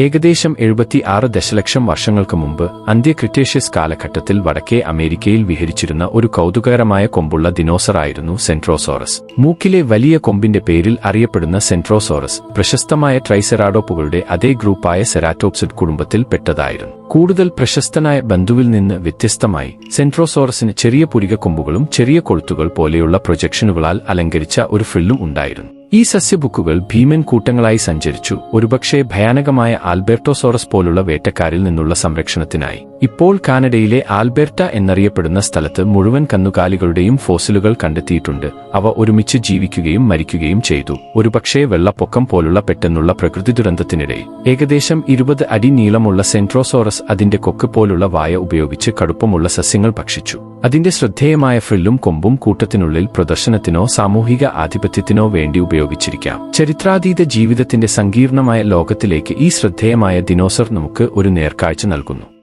ഏകദേശം എഴുപത്തി ആറ് ദശലക്ഷം വർഷങ്ങൾക്ക് മുമ്പ് അന്ത്യ ക്രിറ്റേഷ്യസ് കാലഘട്ടത്തിൽ വടക്കേ അമേരിക്കയിൽ വിഹരിച്ചിരുന്ന ഒരു കൗതുകകരമായ കൊമ്പുള്ള ദിനോസറായിരുന്നു സെൻട്രോസോറസ്. മൂക്കിലെ വലിയ കൊമ്പിന്റെ പേരിൽ അറിയപ്പെടുന്ന സെൻട്രോസോറസ് പ്രശസ്തമായ ട്രൈസെറാഡോപ്പുകളുടെ അതേ ഗ്രൂപ്പായ സെറാറ്റോപ്സിഡ് കുടുംബത്തിൽ പെട്ടതായിരുന്നു. കൂടുതൽ പ്രശസ്തനായ ബന്ധുവിൽ നിന്ന് വ്യത്യസ്തമായി സെൻട്രോസോറസിന് ചെറിയ പുരിക കൊമ്പുകളും ചെറിയ കൊളുത്തുകൾ പോലെയുള്ള പ്രൊജക്ഷനുകളാൽ അലങ്കരിച്ച ഒരു ഫ്രില്ലും ഉണ്ടായിരുന്നു. ഈ സസ്യബുക്കുകൾ ഭീമൻ കൂട്ടങ്ങളായി സഞ്ചരിച്ചു. ഒരുപക്ഷെ ഭയാനകമായ ആൽബെർട്ടോസോറസ് പോലുള്ള വേട്ടക്കാരിൽ നിന്നുള്ള സംരക്ഷണത്തിനായി. ഇപ്പോൾ കാനഡയിലെ ആൽബെർട്ട എന്നറിയപ്പെടുന്ന സ്ഥലത്ത് മുഴുവൻ കന്നുകാലികളുടെയും ഫോസിലുകൾ കണ്ടെത്തിയിട്ടുണ്ട്. അവ ഒരുമിച്ച് ജീവിക്കുകയും മരിക്കുകയും ചെയ്തു. ഒരുപക്ഷേ വെള്ളപ്പൊക്കം പോലുള്ള പെട്ടെന്നുള്ള പ്രകൃതി ദുരന്തത്തിനിടയിൽ ഏകദേശം ഇരുപത് അടി നീളമുള്ള സെൻട്രോസോറസ് അതിന്റെ കൊക്ക് പോലുള്ള വായ ഉപയോഗിച്ച് കടുപ്പമുള്ള സസ്യങ്ങൾ ഭക്ഷിച്ചു. അതിന്റെ ശ്രദ്ധേയമായ ഫ്രില്ലും കൊമ്പും കൂട്ടത്തിനുള്ളിൽ പ്രദർശനത്തിനോ സാമൂഹിക ആധിപത്യത്തിനോ വേണ്ടി ഉപയോഗിച്ചിരിക്കാം. ചരിത്രാതീത ജീവിതത്തിന്റെ സങ്കീർണമായ ലോകത്തിലേക്ക് ഈ ശ്രദ്ധേയമായ ദിനോസർ നമുക്ക് ഒരു നേർക്കാഴ്ച നൽകുന്നു.